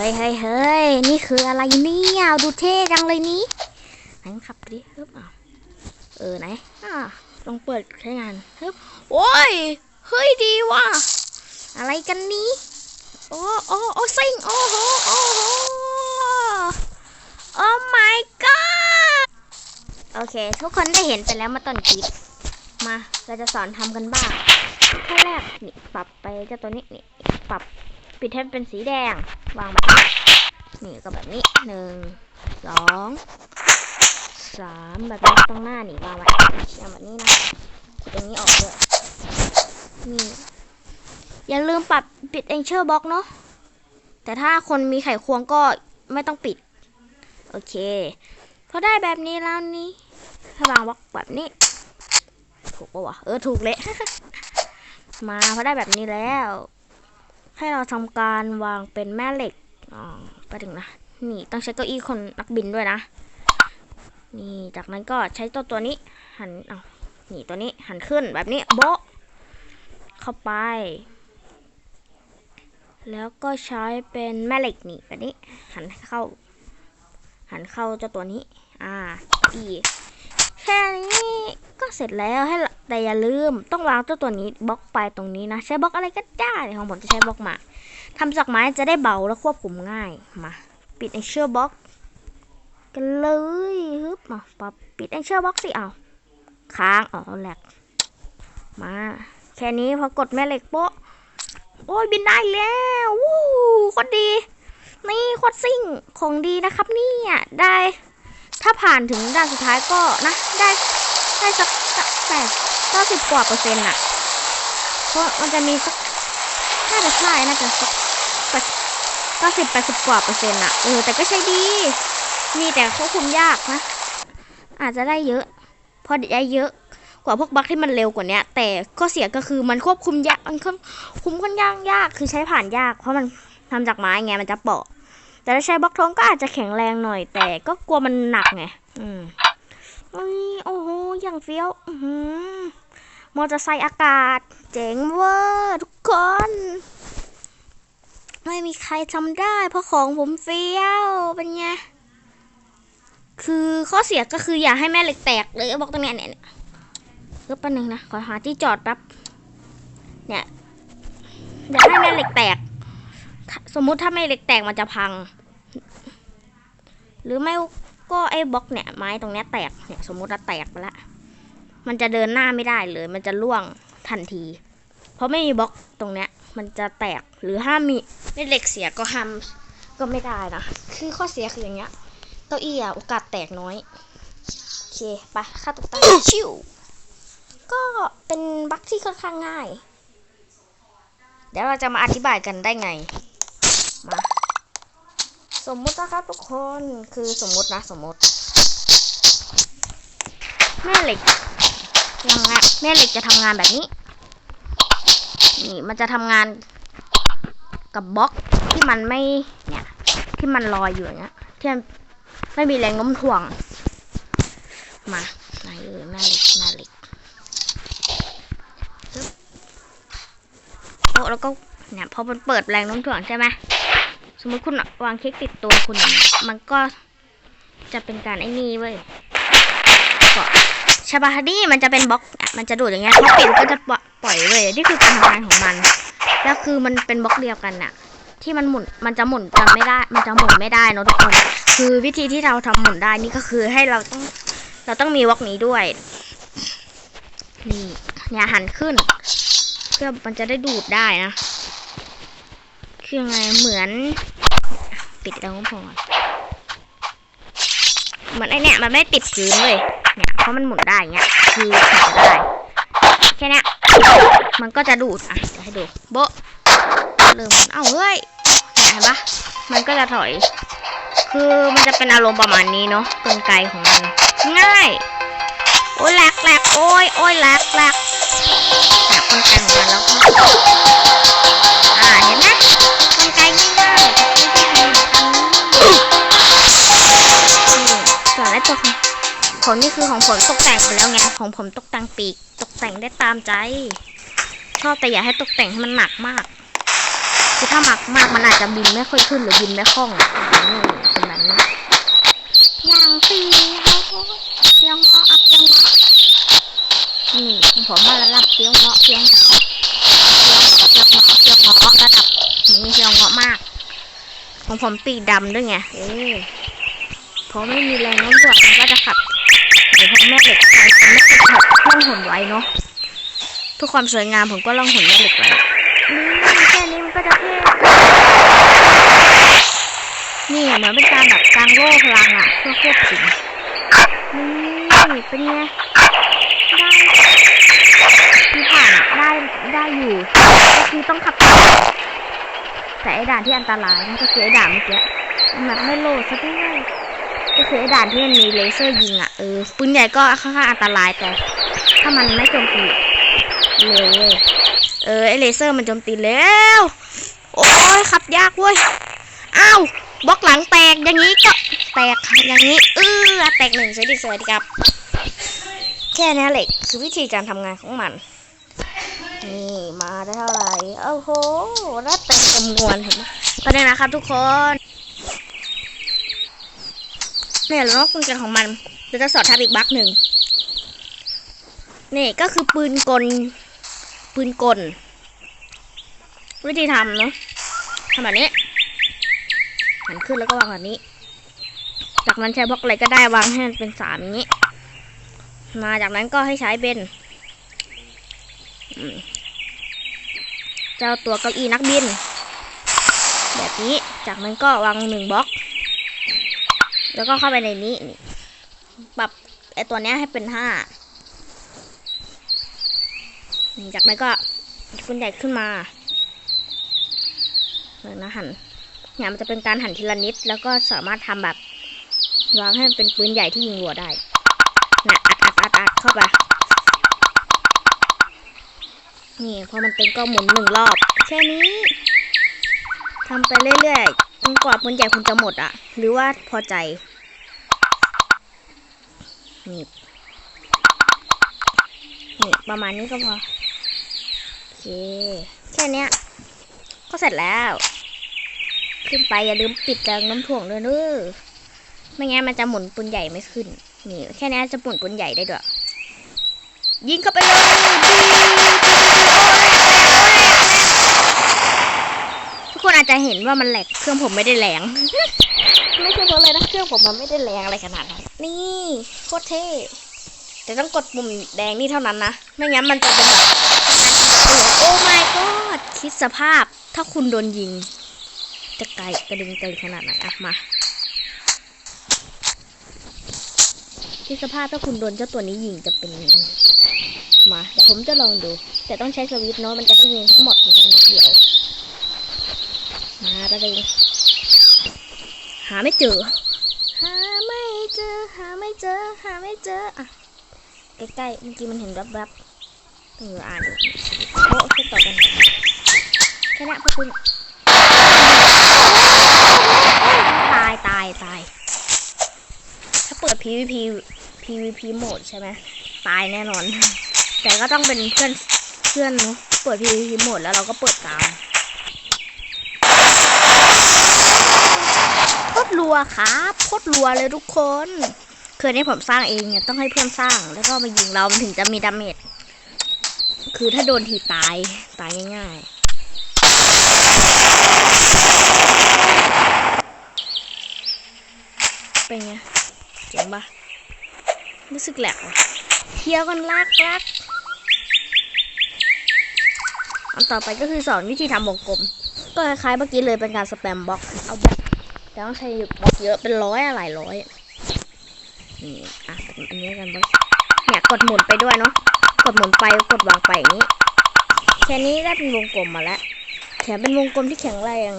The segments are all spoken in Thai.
เฮ้ยเฮ้ยเฮ้ยนี่คืออะไรเนี่ยดูเท่จังเลยนี้ไหนขับดิฮึบเออไหนอะลองเปิดใช้งานฮึบโอ้ยเฮ้ยดีว่ะอะไรกันนี้โอ้โอ้โอ้ซิงโอ้โหโอ้โหโอ้ my god โอเค ทุกคนได้เห็นไปแล้วมาต้นคลิปมาเราจะสอนทำกันบ้างขั้นแรกนี่ปรับไปเจ้าตัวนี้นี่ปรับ ปิดให้เป็นสีแดง วางแบบนี้นี่ก็แบบนี้หนึ่งสองสามแบบนี้ตรงหน้านี่วางไว้อย่างแบบนี้นะตรงนี้ออกด้วยนี่อย่าลืมปรับปิดเองเชอร์บ็อกเนาะแต่ถ้าคนมีไขควงก็ไม่ต้องปิด โอเคพอได้แบบนี้แล้วนี้ถ้าวางบล็อกแบบนี้ ถูกปะวะเออถูกเลยมาพอได้แบบนี้แล้ว ให้เราทำการวางเป็นแม่เหล็กอ๋อไปถึงนะ นี่ต้องใช้เก้าอี้คนนักบินด้วยนะ นี่จากนั้นก็ใช้ตัวตัวนี้ หันเอานี่ตัวนี้หันขึ้นแบบนี้โบะเข้าไป แล้วก็ใช้เป็นแม่เหล็กนี่แบบนี้ หันเข้า หันเข้าเจ้าตัวนี้ อ่าอีแค่นี้ ก็เสร็จแล้วให้แต่อย่าลืมต้องวางเจ้าตัวนี้บล็อกไปตรงนี้นะ ใช้บล็อกอะไรก็ได้ของผมจะใช้บล็อกหมากทำจากไม้จะได้เบาและควบคุมง่ายมาปิดเอ็นเชอร์บ็อกกันเลยฮึบมาปับปิดเอ็นเชอร์บ็อกสิเอาค้างอ๋อแหลกมาแค่นี้พอกดแม่เหล็กโป๊ะโอ้ยบินได้แล้ววู้โคตรดี นี่โคตรซิ่งของดีนะครับเนี่ยได้ ถ้าผ่านถึงด่านสุดท้ายก็นะได้ ได้สักแปดเก้าสิบกว่าเปอร์เซ็นต์อะเพราะมันจะมีสักน่าจะใช่น่าจะสักเก้าสิบแปดสิบกว่าเปอร์เซ็นต์อะเออ แต่ก็ใช้ดี มีแต่ควบคุมยากนะ อาจจะได้เยอะ พอได้เยอะกว่าพวกบั๊กที่มันเร็วกว่านี้แต่ข้อเสียก็คือมันควบคุมยากมันควบคุมค่อนข้างยากคือใช้ผ่านยาก เพราะมันทำจากไม้ไงมันจะเปาะ แต่ถ้าใช้บล็อกทองก็อาจจะแข็งแรงหน่อย แต่ก็กลัวมันหนักไง อืม อุ้ยโอ้โห อย่างเฟี้ยวหือมอเตอร์ไซค์อากาศ เจ๋งเวอร์ทุกคน ไม่มีใครทำได้ เพราะของผมเฟี้ยวเป็นไง คือข้อเสียก็คืออย่าให้แม่เหล็กแตกเลย บอกตรงเนี้ยเนี่ยเนี่ยเพิ่มแป๊บนึงนะ ขอหาที่จอดแป๊บ เนี่ย อย่าให้แม่เหล็กแตก สมมุติถ้าแม่เหล็กแตกมันจะพัง หรือไม่ ก็ไอ้บล็อกเนี่ยไม้ตรงเนี้ยแตกเนี่ยสมมุติว่าแตกไปละ มันจะเดินหน้าไม่ได้เลย มันจะล่วงทันที เพราะไม่มีบล็อกตรงเนี้ย มันจะแตกหรือห้ามมีไม่เหล็กเสียก็ห้ามก็ไม่ได้นะ คือข้อเสียคืออย่างเงี้ยเก้าอี้อะโอกาสแตกน้อย โอเคไปค่าตกต่งชิวก็เป็นบล็อกที่ค่อนข้างง่าย เดี๋ยวเราจะมาอธิบายกันได้ไง สมมุตินะครับทุกคนคือสมมุตินะสมมุติแม่เหล็กยังไงแม่เหล็กจะทำงานแบบนี้ นี่มันจะทำงานกับบล็อกที่มันไม่เนี่ย ที่มันลอยอยู่อย่างเงี้ยที่มันไม่มีแรงโน้มถ่วง มาไหนเออแม่เหล็กแม่เหล็กโอ้แล้วก็เนี่ยพอมันเปิดแรงโน้มถ่วงใช่ไหม สมมติคุณวางเค้กติดตัวคุณ มันก็จะเป็นการไอ้นี่เว้ยก็ชาบาฮาดี้มันจะเป็นบล็อกอะมันจะดูดอย่างเงี้ยพอปิดก็จะปล่อยเว้ยนี่คือการทำงานของมัน แล้วคือมันเป็นบล็อกเดียวกันน่ะ ที่มันหมุน มันจะหมุนกันไม่ได้ มันจะหมุนไม่ได้เนอะทุกคน คือวิธีที่เราทำหมุนได้นี่ก็คือให้เราต้อง เราต้องมีบล็อกนี้ด้วย นี่ เนี่ยหันขึ้น เพื่อมันจะได้ดูดได้นะ คือไงเหมือน ปิดแล้วก็พอเหมือนไอเนี้ยมันไม่ติดพื้นเลยเนี่ยเพราะมันหมุนได้เงี้ยคือขับได้แค่เนี้ยมันก็จะดูดอะเดี๋ยวให้ดูโบเริ่มเอ้าเฮ้ยเห็นปะมันก็จะถอย คือมันจะเป็นอารมณ์ประมาณนี้เนาะกลไกของมัน ง่าย โอ้ยแหลกแหลกโอ้ยโอ้ยแหลกแหลกแบบกลไกของมันแล้วก็อ่าเห็นไหม กลไกง่ายๆไม่ใช่ทำทำนี่ส่วนไอ้ตัวของผมนี่คือของผมตกแต่งไปแล้วไงของผมตกแต่งปีก ตกแต่งได้ตามใจ ชอบแต่อย่าให้ตกแต่งให้มันหนักมากคือถ้าหมักมากมันอาจจะบินไม่ค่อยขึ้นหรือบินไม่คล่องนี่เป็นแบบนี้อย่างสี่เขาเสียงเงาะเสียงเงาะนี่ผมมาระดับเสียงเงาะเสียงเงาะเสียงเงาะเสียงเงาะ เสียงเงาะมาก ของผมปีกดำด้วยไงเออเพราะไม่มีแรงโน้มถ่วงมันก็จะขับเดี๋ยวพอแม่เหล็กไปผมแม่เหล็กขับล่องหนไว้เนาะเพื่อความสวยงามผมก็ล่องหนแม่เหล็กไว้นี่แค่นี้มันก็จะเท่นี่เหมือนเป็นการแบบกางโล่พลังอะเพื่อควบคุมนี่เป็นไงได้ที่ผ่านอะได้ได้อยู่ก็คือต้องขับ แต่ไอ้ด่านที่อันตรายนั่นก็คือไอ้ด่านเมื่อกี้แบบไม่โหลดซะด้วยก็คือไอ้ด่านที่มันมีเลเซอร์ยิงอะเออปืนใหญ่ก็ค่อนข้างอันตรายแต่ ถ้ามันไม่โจมตีเลยเออไอ้เลเซอร์มันโจมตีแล้ว โอ้ยขับยากเว้ยอ้าวบล็อกหลังแตกอย่างนี้ก็แตกอย่างนี้เออแตกหนึ่งสวัสดีสวัสดีครับ แค่นี้แหละคือวิธีการทำงานของมัน นี่มาได้เท่าไหร่โอ้โหได้เต็ มจำนวนเห็นไหมประเด็นนะครับทุกคนเนี่ยแล้วคุณกันของมันเราจะสอดทับอีกบั๊กหนึ่งนี่ก็คือปืนกล ปืนกล วิธีทำเนาะทำแบบนี้หันขึ้นแล้วก็วางแบบนี้ จากนั้นใช้บล็อกอะไรก็ได้วางให้มันเป็นสามอย่างนี้ มาจากนั้นก็ให้ใช้เป็นเจ้าตัวเก้าอี้นักบิน แบบนี้ จากนั้นก็วางหนึ่งบล็อก แล้วก็เข้าไปในนี้นี่ปรับไอตัวเนี้ยให้เป็นห้าจากนั้นก็คุณใหญ่ขึ้นมาเลยนะหันเนี่ยมันจะเป็นการหันทีละนิด แล้วก็สามารถทำแบบวางให้มันเป็นปืนใหญ่ที่ยิงรัวได้นะอัดอัดอัดอัดเข้าไป นี่พอมันเป็นก็หมุนหนึ่งรอบ แค่นี้ ทำไปเรื่อยๆจนกว่าปืนใหญ่คุณจะหมดอะ หรือว่าพอใจ นี่ นี่ ประมาณนี้ก็พอ โอเค แค่นี้ก็เสร็จแล้ว ขึ้นไปอย่าลืมปิดแรงน้ำถ่วงด้วยเด้อไม่งั้นมันจะหมุนปืนใหญ่ไม่ขึ้น นี่ แค่นี้จะหมุนปืนใหญ่ได้ด้วย ยิงเข้าไปเลย จะเห็นว่ามันแหลกเครื่องผมไม่ได้แรงไม่ใช่เพราะอะไรนะเครื่องผมมันไม่ได้แรงอะไรขนาดนั้นนี่โคตรเท่แต่ต้องกดปุ่มแดงนี่เท่านั้นนะไม่งั้นมันจะเป็นแบบโอ้ my god คิดสภาพถ้าคุณโดนยิง จะไกลกระดึงไกลขนาดไหนอะมาคิดสภาพถ้าคุณโดนเจ้าตัวนี้ยิงจะเป็นยังไงมาเดี๋ยวผมจะลองดู แต่ต้องใช้สวิตช์เนาะมันจะได้ยิงทั้งหมดในนัดเดียว มาประเด็นหาไม่เจอ หาไม่เจอ หาไม่เจอ หาไม่เจอ อะ ใกล้ๆ เมื่อกี้มันเห็นแวบๆเอออ่านโอ้โอต่อกันแค่นี้พวกคุณ ตายตายตาย ถ้าเปิด PVP PVP โหมดใช่ไหม ตายแน่นอน แต่ก็ต้องเป็นเพื่อนเพื่อนเนาะ เปิด PVP โหมดแล้วเราก็เปิดตามโคต รัวครับโคตรรัวเลยทุกคนคืนนี้ผมสร้างเองเนี่ยต้องให้เพื่อนสร้างแล้วก็มายิงเรามันถึงจะมีดาเมจคือถ้าโดนทีตายตายง่ายๆ เป็นไงเจ๋งปะรู้สึกแหลกว่ะเที่ยวกันลากลากอันต่อไปก็คือสอนวิธีทำวงกลม ก็คล้ายๆเมื่อกี้เลยเป็นการสแปมบล็อกเอาบล็อก แต่ต้องใช้บล็อกเยอะเป็นร้อยอะหลายร้อยนี่อะอันนี้กันบล็อกเนี่ยกดหมุนไปด้วยเนาะกดหมุนไปกดวางไปอย่างนี้แค่นี้ได้เป็นวงกลมมาแล้วแถมเป็นวงกลมที่แข็งแรง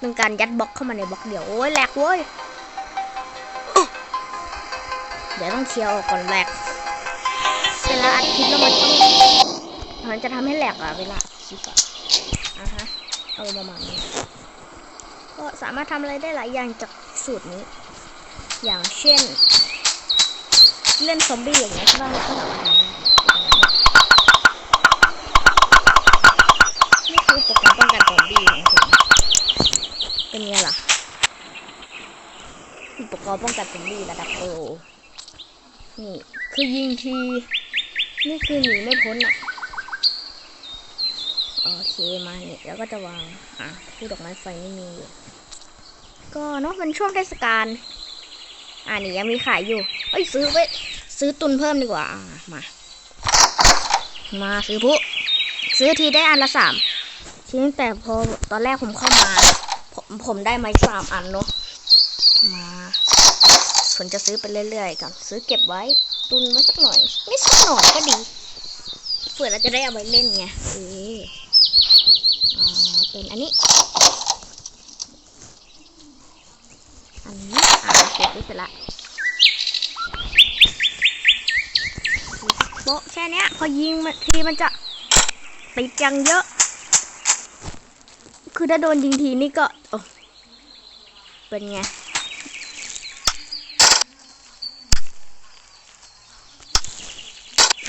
เป็นการยัดบล็อกเข้ามาในบล็อกเดียวโอ้ยแหลกเว้ยเดี๋ยวต้องเคลียร์ออกก่อนแหลกเวลาอัดคลิปแล้วมันต้องมันจะทำให้แหลกอะเวลาคลิปอะอะฮะเอาประมาณนี้ ก็สามารถทำอะไรได้หลายอย่างจากสูตรนี้ อย่างเช่น เล่นซอมบี้อย่างเงี้ยใช่ป่ะก็สามารถทำได้อุปกรณ์ป้องกันซอมบี้ของผมเป็นไงล่ะ อุปกรณ์ป้องกันซอมบี้ระดับโปรนี่คือยิงที นี่คือหนีไม่พ้นอะ โอเคมาเนี่ยแล้วก็จะวางอะที่ดอกไม้ไฟไม่มีอยู่ก็เนาะมันช่วงเทศกาลอ่านี่ยังมีขายอยู่เอ้ยซื้อไว้ซื้อตุนเพิ่มดีกว่ามา มาซื้อผู้ซื้อทีได้อันละสามชิ้นแต่พอตอนแรกผมเข้ามา ผมผมได้ไม้สามอันเนาะมาผมจะซื้อไปเรื่อยๆก่อนซื้อเก็บไว้ ตุนไว้สักหน่อย ไม่สักหน่อยก็ดีเผื่อเราจะได้เอาไว้เล่นไงเอออ่า เป็นอันนี้ อันนี้อ่าเก็บไว้เสร็จละโป๊ะแค่เนี้ยพอยิงมันทีมันจะติดจังเยอะ คือถ้าโดนยิงทีนี่ก็เป็นไง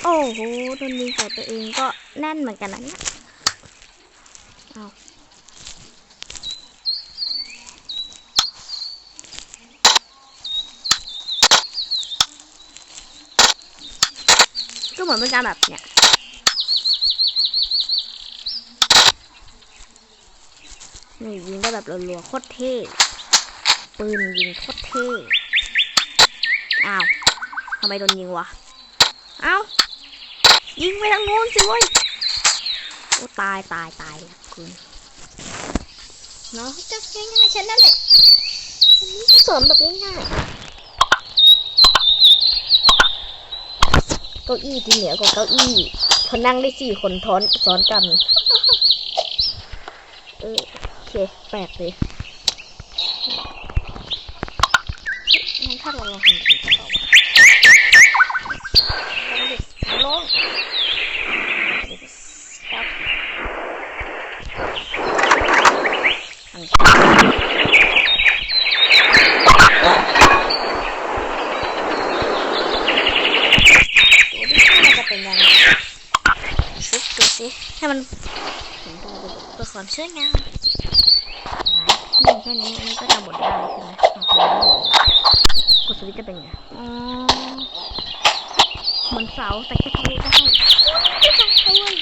โอ้โหโดนยิงใส่ตัวเองก็แน่นเหมือนกันนะเนี่ย เอาก็เหมือนเป็นการแบบเนี่ยนี่ยิงได้แบบรัวๆโคตรเท่ปืนยิงโคตรเท่อ้าวทำไมโดนยิงวะเอ้ายิงไปทางโน้นสิเว้ยโอ้ตายตายตาย คุณเนาะจะง่ายๆแค่นั้นแหละอันนี้ก็เสริมแบบง่ายๆเก้าอี้ที่เหนือกว่าเก้าอี้เขานั่งได้สี่คนท้อนซ้อนกันเออโอเคแปลกเลยงั้นถ้าเราลองทำแบบนี้ก็ได้ลง Stop. ดูดิว่ามันจะเป็นยังไงซึกดูสิให้มันเห็นดูดูเพื่อ ความสวยงามนี่แค่นี้อันนี้ก็จะหมดได้ใช่ไหมกดสวิตจะเป็นไงอ๋อเหมือนเสาแต่แค่ทะลุได้ไม่ทำเลย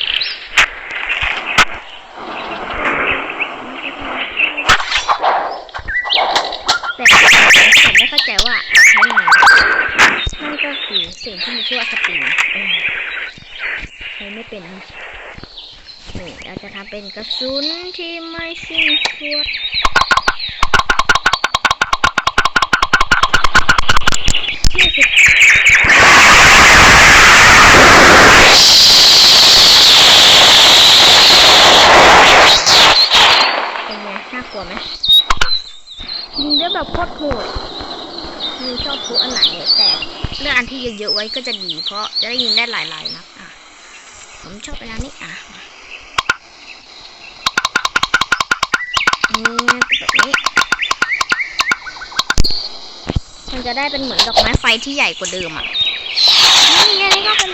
แต่ผมไม่เข้าใจว่าใช้งานนั่นก็คือสิ่งที่มีชื่อว่าสปริงใช้ไม่เป็นนี่ เราจะทำเป็นกระสุนที่ไม่สิ้นสุดนี่คือเป็นไงน่ากลัวไหมยิงได้แบบโคตรโหดมีชอบพลุอันไหนแต่เลือกอันที่เยอะๆไว้ก็จะดี เพราะจะได้ยิงได้หลายๆนัดอะ ผมชอบอันนี้อะ นี้แบบนี้ มันจะได้เป็นเหมือนดอกไม้ไฟที่ใหญ่กว่าเดิมอะ นี่อันนี้ก็เป็น